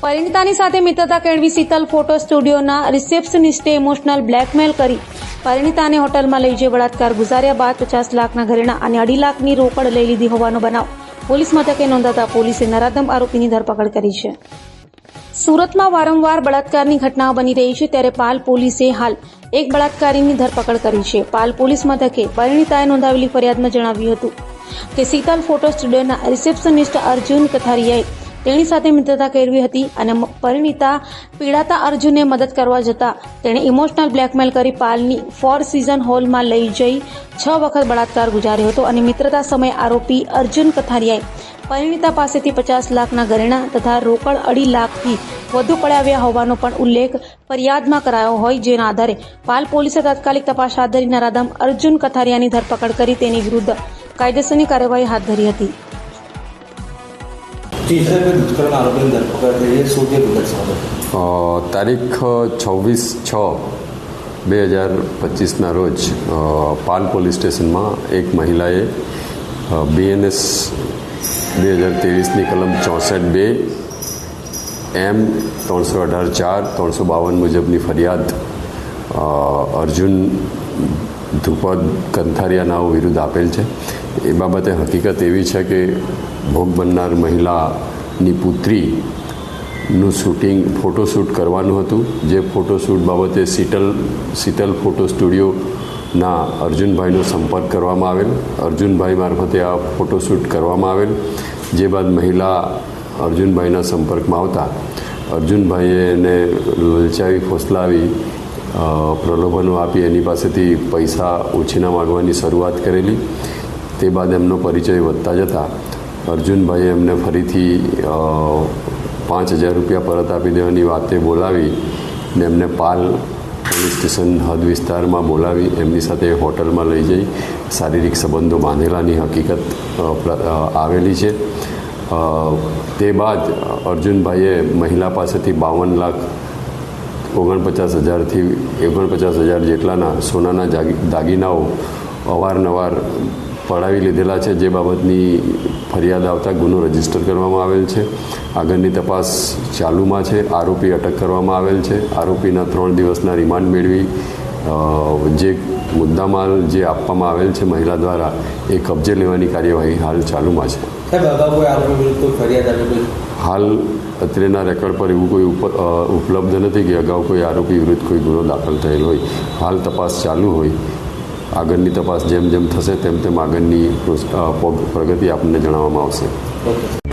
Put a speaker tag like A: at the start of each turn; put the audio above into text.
A: પરિણીતાની સાથે મિત્રતા કેળવી શીતલ ફોટો સ્ટુડિયોના રિસેપ્શનિસ્ટે ઇમોશનલ બ્લેકમેલ કરી. પરિણીતાને હોટલમાં લઈ જઈ બળાત્કાર ગુજાર્યા બાદ પચાસ લાખના ઘરેણા અને અઢી લાખની રોકડ લઈ લીધી હોવાનો બનાવ. પોલીસ મથકે નોંધાતા પોલીસે નરાધમ આરોપીની ધરપકડ કરી છે. સુરતમાં વારંવાર બળાત્કારની ઘટનાઓ બની રહી છે ત્યારે પાલ પોલીસે હાલ એક બળાત્કારીની ધરપકડ કરી છે. પાલ પોલીસ મથકે પરિણીતાએ નોંધાવેલી ફરિયાદમાં જણાવ્યું હતું કે શીતલ ફોટો સ્ટુડિયોના રિસેપ્શનિસ્ટ અર્જુન કથારિયાએ તેણી સાથે મિત્રતા કેળવી હતી અને પરિણીતા પીડાતા અર્જુનને મદદ કરવા જતા તેણે ઇમોશનલ બ્લેકમેલ કરી પાલની ફોર સિઝન હોલમાં લઈ જઈ છ વખત બળાત્કાર ગુજાર્યો હતો અને મિત્રતા સમયે આરોપી અર્જુન કથારિયાએ પરિણીતા પાસેથી પચાસ લાખના ઘરેણા તથા રોકડ અઢી લાખથી વધુ પડાવ્યા હોવાનો પણ ઉલ્લેખ ફરિયાદમાં કરાયો હોય જેના આધારે પાલ પોલીસે તાત્કાલિક તપાસ હાથ ધરી નરાધમ અર્જુન કથારિયાની ધરપકડ કરી તેની વિરુદ્ધ કાયદેસરની કાર્યવાહી હાથ ધરી હતી.
B: તારીખ છવ્વીસ છ બે હજાર પચીસના રોજ પાલ પોલીસ સ્ટેશનમાં એક મહિલાએ બીએનએસ બે હજાર ત્રેવીસની કલમ ચોસઠ બે, એમ ત્રણસો અઢાર ચાર, ત્રણસો બાવન મુજબની ફરિયાદ અર્જુન ધ્રુપદ કંથારિયા નાઓ વિરુદ્ધ આપેલ છે. એ બાબતે હકીકત એવી છે કે ભોગ બનનાર મહિલાની પુત્રીનું શૂટિંગ ફોટોશૂટ કરવાનું હતું. જે ફોટોશૂટ બાબતે શીતલ શીતલ ફોટો સ્ટુડિયોના અર્જુનભાઈનો સંપર્ક કરવામાં આવેલ. અર્જુનભાઈ મારફતે આ ફોટોશૂટ કરવામાં આવેલ. જે બાદ મહિલા અર્જુનભાઈના સંપર્કમાં આવતા. અર્જુનભાઈએ એને લલચાવી, ફોસલાવી પ્રલોભનો આપી એની પાસેથી પૈસા ઓછીના માગવાની શરૂઆત કરેલી. તે બાદ એમનો પરિચય વધતા જતાં અર્જુનભાઈએ એમને ફરીથી પાંચ હજાર રૂપિયા પરત આપી દેવાની વાતે બોલાવી ને એમને પાલ પોલીસ સ્ટેશન હદ વિસ્તારમાં બોલાવી, એમની સાથે હોટલમાં લઈ જઈ. શારીરિક સંબંધો બાંધેલાની હકીકત આવેલી છે. તે બાદ અર્જુનભાઈએ મહિલા પાસેથી બાવન લાખ ઓગણપચાસ હજારથી ઓગણપચાસ હજાર જેટલાના સોનાના દાગીનાઓ અવારનવાર પડાવી લીધેલા છે, જે બાબતની ફરિયાદ આવતા ગુનો રજિસ્ટર કરવામાં આવેલ છે. આગળની તપાસ ચાલુમાં છે. આરોપી અટક કરવામાં આવેલ છે. આરોપીના ત્રણ દિવસના રિમાન્ડ મેળવી જે મુદ્દામાલ જે આપવામાં આવેલ છે મહિલા દ્વારા, એ કબજે લેવાની કાર્યવાહી હાલ ચાલુમાં છે. હાલ અત્રેના રેકોર્ડ પર એવું કોઈ ઉપ- ઉપલબ્ધ નથી કે અગાઉ કોઈ આરોપી વિરુદ્ધ કોઈ ગુનો દાખલ થયેલ હોય. હાલ તપાસ ચાલુ હોય. આગળની તપાસ જેમ જેમ થશે તેમ તેમ આગળની પ્રગતિ આપણને જણાવવામાં આવશે.